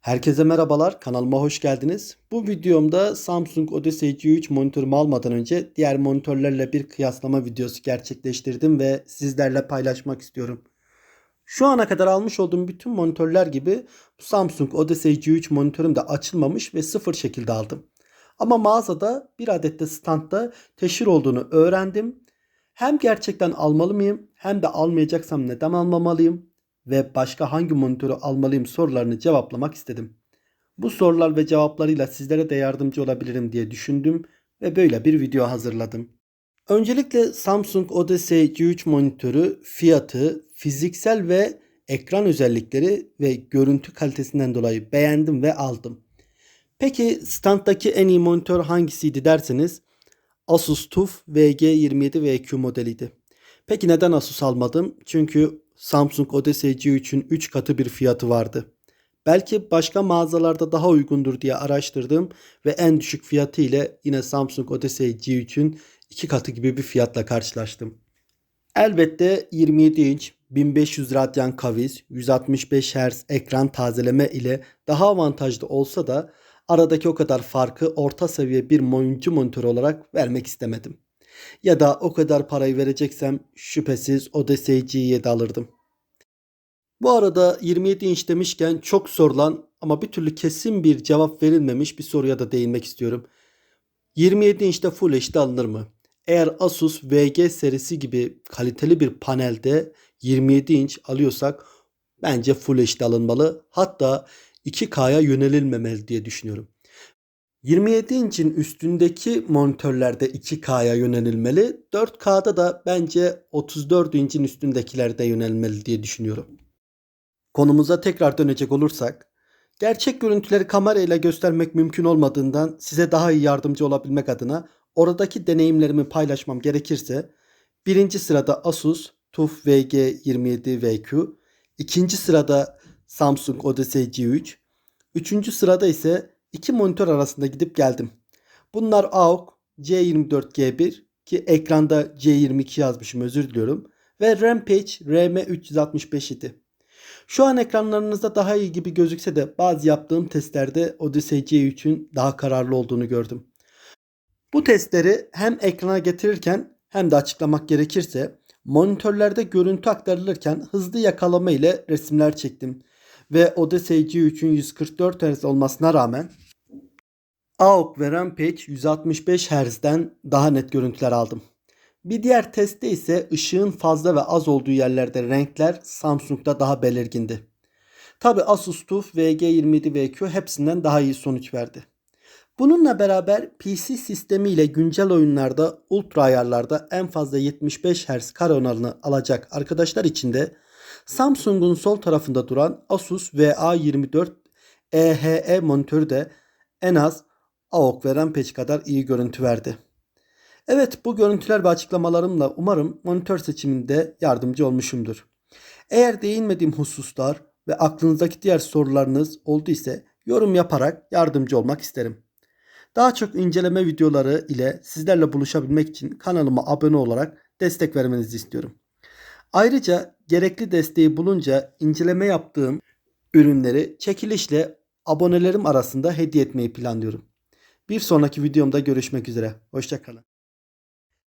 Herkese merhabalar, kanalıma hoş geldiniz. Bu videomda Samsung Odyssey G3 monitörümü almadan önce diğer monitörlerle bir kıyaslama videosu gerçekleştirdim ve sizlerle paylaşmak istiyorum. Şu ana kadar almış olduğum bütün monitörler gibi Samsung Odyssey G3 monitörüm de açılmamış ve sıfır şekilde aldım. Ama mağazada bir adet de standta teşhir olduğunu öğrendim. Hem gerçekten almalı mıyım hem de almayacaksam neden almamalıyım ve başka hangi monitörü almalıyım sorularını cevaplamak istedim. Bu sorular ve cevaplarıyla sizlere de yardımcı olabilirim diye düşündüm ve böyle bir video hazırladım. Öncelikle Samsung Odyssey G3 monitörü fiyatı, fiziksel ve ekran özellikleri ve görüntü kalitesinden dolayı beğendim ve aldım. Peki standdaki en iyi monitör hangisiydi derseniz Asus TUF VG27 VQ modeliydi. Peki neden Asus almadım? Çünkü Samsung Odyssey G3'ün 3 katı bir fiyatı vardı. Belki başka mağazalarda daha uygundur diye araştırdım ve en düşük fiyatı ile yine Samsung Odyssey G3'ün 2 katı gibi bir fiyatla karşılaştım. Elbette 27 inç 1500 radyan kaviz 165 Hz ekran tazeleme ile daha avantajlı olsa da aradaki o kadar farkı orta seviye bir oyuncu monitörü olarak vermek istemedim. Ya da o kadar parayı vereceksem şüphesiz Odyssey G7 alırdım. Bu arada 27 inç demişken çok sorulan ama bir türlü kesin bir cevap verilmemiş bir soruya da değinmek istiyorum. 27 inçte Full HD alınır mı? Eğer Asus VG serisi gibi kaliteli bir panelde 27 inç alıyorsak bence Full HD alınmalı. Hatta 2K'ya yönelilmemeli diye düşünüyorum. 27 inçin üstündeki monitörlerde 2K'ya yönelilmeli. 4K'da da bence 34 inçin üstündekilerde yönelmeli diye düşünüyorum. Konumuza tekrar dönecek olursak, gerçek görüntüleri kamerayla göstermek mümkün olmadığından size daha iyi yardımcı olabilmek adına oradaki deneyimlerimi paylaşmam gerekirse birinci sırada Asus TUF VG27 VQ, ikinci sırada Samsung Odyssey G3, üçüncü sırada ise iki monitör arasında gidip geldim. Bunlar AOG C24G1 ki ekranda C22 yazmışım özür diliyorum ve Rampage RM365 idi. Şu an ekranlarınızda daha iyi gibi gözükse de bazı yaptığım testlerde Odyssey C3'ün daha kararlı olduğunu gördüm. Bu testleri hem ekrana getirirken hem de açıklamak gerekirse monitörlerde görüntü aktarılırken hızlı yakalama ile resimler çektim. Ve Odyssey G3'ün 144 Hz olmasına rağmen AOG ve Rampage 165 Hz'den daha net görüntüler aldım. Bir diğer testte ise ışığın fazla ve az olduğu yerlerde renkler Samsung'da daha belirgindi. Tabi Asus TUF VG27 VQ hepsinden daha iyi sonuç verdi. Bununla beraber PC sistemi ile güncel oyunlarda ultra ayarlarda en fazla 75 Hz kare onarını alacak arkadaşlar için de Samsung'un sol tarafında duran Asus VA24 EHE monitörü de en az AOG ve Rampage kadar iyi görüntü verdi. Evet bu görüntüler ve açıklamalarımla umarım monitör seçiminde yardımcı olmuşumdur. Eğer değinmediğim hususlar ve aklınızdaki diğer sorularınız olduysa yorum yaparak yardımcı olmak isterim. Daha çok inceleme videoları ile sizlerle buluşabilmek için kanalıma abone olarak destek vermenizi istiyorum. Ayrıca gerekli desteği bulunca inceleme yaptığım ürünleri çekilişle abonelerim arasında hediye etmeyi planlıyorum. Bir sonraki videomda görüşmek üzere. Hoşçakalın.